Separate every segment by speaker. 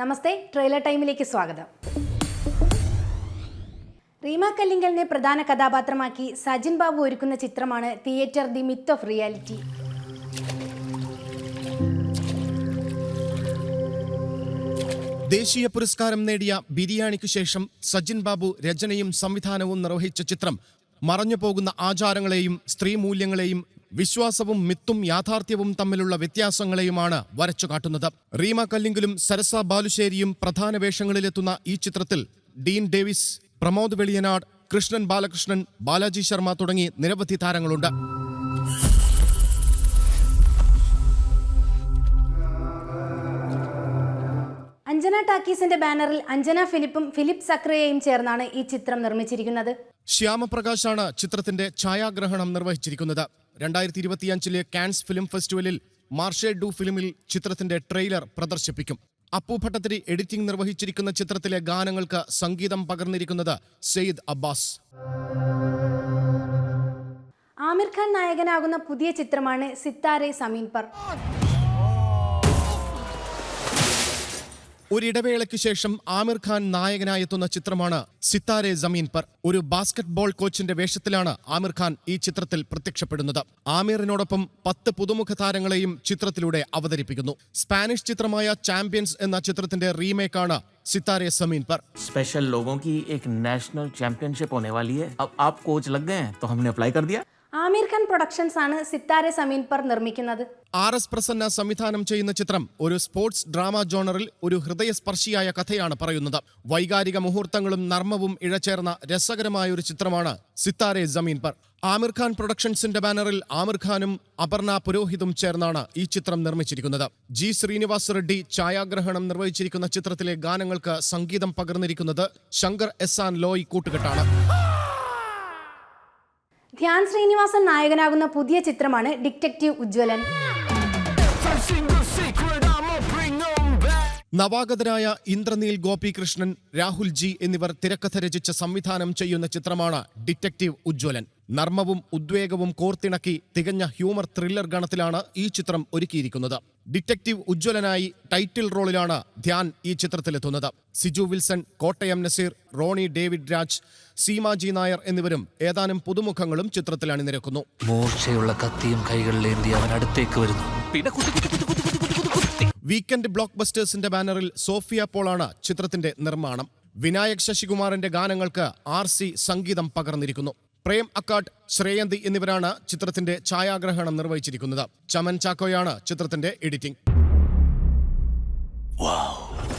Speaker 1: നമസ്തേ trailer ടൈമിലേക്ക് സ്വാഗതം. റീമ കല്ലിങ്കലിനെ പ്രധാന കഥാപാത്രമാക്കി സജിൻ ബാബു ഒരുക്കുന്ന ചിത്രമാണ് theatre the myth of reality.
Speaker 2: ദേശീയ പുരസ്കാരം നേടിയ ബിരിയാണിക്ക് ശേഷം സജിൻ ബാബു രചനയും സംവിധാനവും നിർവഹിച്ച ചിത്രം മറഞ്ഞുപോകുന്ന ആചാരങ്ങളെയും സ്ത്രീ മൂല്യങ്ങളെയും വിശ്വാസവും മിത്തും യാഥാർത്ഥ്യവും തമ്മിലുള്ള വ്യത്യാസങ്ങളെയുമാണ് വരച്ചു കാട്ടുന്നത്. റീമ കല്ലിങ്കിലും സരസ ബാലുശ്ശേരിയും പ്രധാന വേഷങ്ങളിലെത്തുന്ന ഈ ചിത്രത്തിൽ ഡീൻ ഡേവിസ് പ്രമോദ് വെളിയനാട് കൃഷ്ണൻ ബാലകൃഷ്ണൻ ബാലാജി ശർമ്മ തുടങ്ങി നിരവധി താരങ്ങളുണ്ട്.
Speaker 1: അഞ്ജന ടാക്കീസിന്റെ ബാനറിൽ അഞ്ജന ഫിലിപ്പും ഫിലിപ്പ് സക്രിയയും ചേർന്നാണ് ഈ ചിത്രം നിർമ്മിച്ചിരിക്കുന്നത്.
Speaker 2: ശ്യാമപ്രകാശാണ് ചിത്രത്തിന്റെ ഛായാഗ്രഹണം നിർവഹിച്ചിരിക്കുന്നത്. രണ്ടായിരത്തി ഇരുപത്തിയഞ്ചിലെ കാൻസ് ഫിലിം ഫെസ്റ്റിവലിൽ മാർഷേ ഡു ഫിലിമിൽ ചിത്രത്തിന്റെ ട്രെയിലർ പ്രദർശിപ്പിക്കും. അപ്പു ഭട്ടത്തിരി എഡിറ്റിംഗ് നിർവഹിച്ചിരിക്കുന്ന ചിത്രത്തിലെ ഗാനങ്ങൾക്ക് സംഗീതം പകർന്നിരിക്കുന്നത് സെയ്ദ് അബ്ബാസ്.
Speaker 1: ആമിർ ഖാൻ നായകനാകുന്ന പുതിയ ചിത്രമാണ് സിത്താരെ സമീൻ പർ.
Speaker 2: ഒരിടവേളയ്ക്ക് ശേഷം ആമിർ ഖാൻ നായകനായെത്തുന്ന ചിത്രമാണ് സിത്താരെ ജമീൻ പർ ഒരു ബാസ്കറ്റ് ബോൾ കോച്ചിന്റെ വേഷത്തിലാണ് ആമിർ ഖാൻ ഈ ചിത്രത്തിൽ പ്രത്യക്ഷപ്പെടുന്നത് ആമിറിനോടൊപ്പം പത്ത് പുതുമുഖ താരങ്ങളെയും ചിത്രത്തിലൂടെ അവതരിപ്പിക്കുന്നു സ്പാനിഷ് ചിത്രമായ ചാമ്പ്യൻസ് എന്ന ചിത്രത്തിന്റെ റീമേക്കാണ് സിത്താരെ സമീൻ പർ
Speaker 3: स्पेशल लोगों की एक नेशनल चैंपियनशिप होने वाली है अब आप कोच लग गए हैं तो हमने अप्लाई कर दिया
Speaker 1: ആമിർ ഖാൻ പ്രൊഡക്ഷൻസ് ആണ് സിത്താരെ സമീൻ പർ നിർമ്മിക്കുന്നത്.
Speaker 2: ആർ എസ് പ്രസന്ന സംവിധാനം ചെയ്യുന്ന ചിത്രം ഒരു സ്പോർട്സ് ഡ്രാമ ജോണറിൽ ഒരു ഹൃദയസ്പർശിയായ കഥയാണ് പറയുന്നത്. വൈകാരിക മുഹൂർത്തങ്ങളും നർമ്മവും ഇഴചേർന്ന രസകരമായ ഒരു ചിത്രമാണ് സിത്താരെ ജമീൻ പർ. ആമിർ ഖാൻ പ്രൊഡക്ഷൻസിന്റെ ബാനറിൽ ആമിർ ഖാനും അപർണ പുരോഹിതും ചേർന്നാണ് ഈ ചിത്രം നിർമ്മിച്ചിരിക്കുന്നത്. ജി ശ്രീനിവാസ് റെഡ്ഡി ഛായാഗ്രഹണം നിർവഹിച്ചിരിക്കുന്ന ചിത്രത്തിലെ ഗാനങ്ങൾക്ക് സംഗീതം പകർന്നിരിക്കുന്നത് ശങ്കർ എസ് ആൻ ലോയ് കൂട്ടുകെട്ടാണ്.
Speaker 1: ധ്യാൻ ശ്രീനിവാസൻ നായകനാകുന്ന പുതിയ ചിത്രമാണ് ഡിറ്റക്റ്റീവ് ഉജ്ജ്വലൻ.
Speaker 2: നവാഗതരായ ഇന്ദ്രനീൽ ഗോപികൃഷ്ണൻ രാഹുൽ ജി എന്നിവർ തിരക്കഥ രചിച്ച സംവിധാനം ചെയ്യുന്ന ചിത്രമാണ് ഡിറ്റക്റ്റീവ് ഉജ്ജ്വലൻ. നർമ്മവും ഉദ്വേഗവും കോർത്തിണക്കി തികഞ്ഞ ഹ്യൂമർ ത്രില്ലർ ഗണത്തിലാണ് ഈ ചിത്രം ഒരുക്കിയിരിക്കുന്നത്. ഡിറ്റക്റ്റീവ് ഉജ്ജ്വലനായി ടൈറ്റിൽ റോളിലാണ് ധ്യാൻ ഈ ചിത്രത്തിലെത്തുന്നത്. സിജു വിൽസൺ കോട്ടയം നസീർ റോണി ഡേവിഡ് രാജ് സീമാജി നായർ എന്നിവരും ഏതാനും പുതുമുഖങ്ങളും ചിത്രത്തിൽ അണിനിരക്കുന്നു.
Speaker 4: മൂർച്ചയുള്ള കത്തിയും കൈകളിലേന്തി അവൻ അടുത്തേക്ക് വരുന്നു. പിന്നെ
Speaker 2: വീക്കെൻഡ് ബ്ലോക്ക് ബസ്റ്റേഴ്സിന്റെ ബാനറിൽ സോഫിയ പോളാണ് ചിത്രത്തിന്റെ നിർമ്മാണം. വിനായക് ശശികുമാറിന്റെ ഗാനങ്ങൾക്ക് ആർ സി സംഗീതം പകർന്നിരിക്കുന്നു. പ്രേം അക്കാട്ട് ശ്രേയന്തി എന്നിവരാണ് ചിത്രത്തിന്റെ ഛായാഗ്രഹണം നിർവഹിച്ചിരിക്കുന്നത്. ചമൻ ചാക്കോയാണ് ചിത്രത്തിന്റെ എഡിറ്റിംഗ്.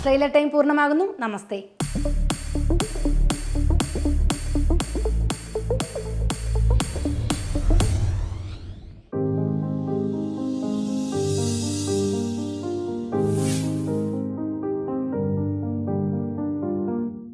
Speaker 1: ട്രെയിലർ ടൈം പൂർണമാകുന്നു. നമസ്തേ.